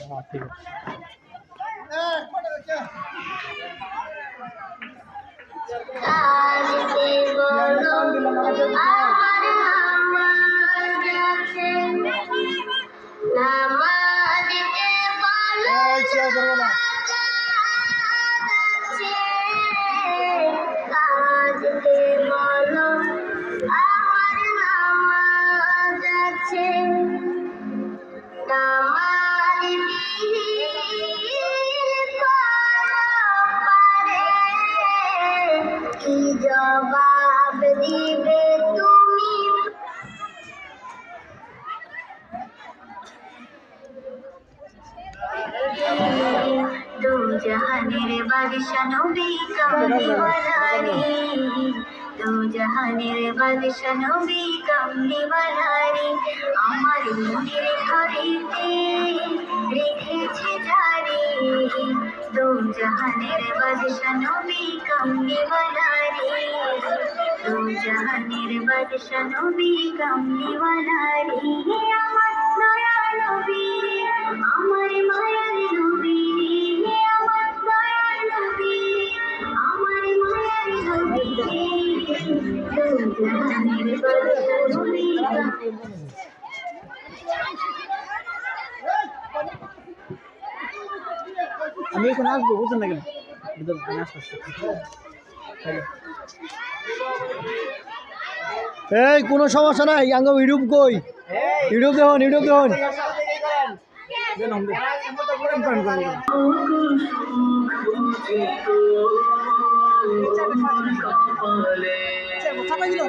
হ্যাঁ ঠিক আছে আজ জবাব দিবে তুমি দু জাহানের বাদশা নবী কামলিওয়ালারি দু জাহানের বাদশা নবী কামলিওয়ালারি আমার মনের ঘরেতে দু জাহানের বাদশা নবী কামলিওয়ালারি দু জাহানের বাদশা নবী কামলিওয়ালারি আমার দয়া নবী আমার মায়ার নবী আমার দয়ার নবী আমার মায়ার নবী দু জাহানের বাদশা নবী আমি এখানে আসব বুঝছেন না কেন? আমি আসতে আসতে। এই কোনো সমস্যা নাই আঙ্গ ইউটিউব কই? ইউটিউব দেখুন ইউটিউব দেখুন সকাল শেষ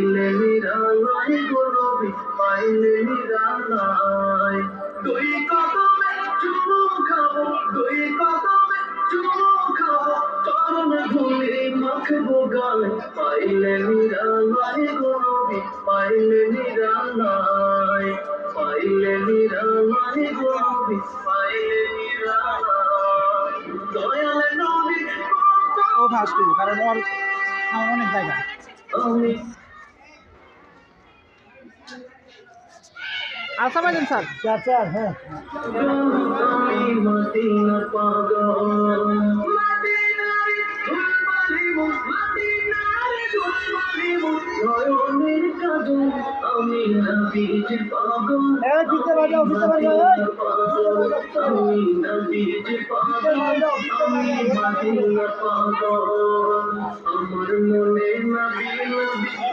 পাইলে নিরালাই গনবি পাইলে নিরালাই দুই কদমে চুমু খাব দুই কদমে চুমু খাব চরণ ধুলি মাখবো গালে পাইলে নিরালাই গনবি পাইলে নিরালাই পাইলে নিরালাই গনবি পাইলে নিরালাই দয়ালে নবী ও ফার্স্ট কারণ ওর অনেক জায়গা। নবীজির পাগল আমি মদিনা পাগল আমার মনে নবী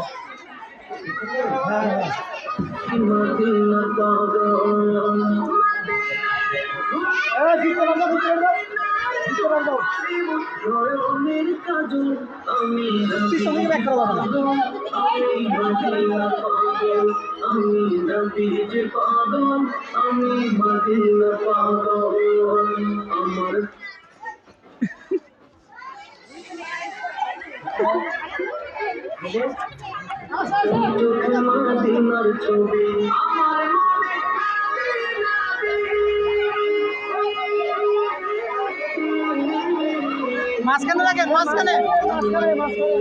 হ্যাঁ হ্যাঁ মদিনা পাগল এই দিতে বাজাও দিতে বাজাও দিতে মাতিমার ছবি আমার মাঝখানে রাখেন। মাঝখানে মাঝখানে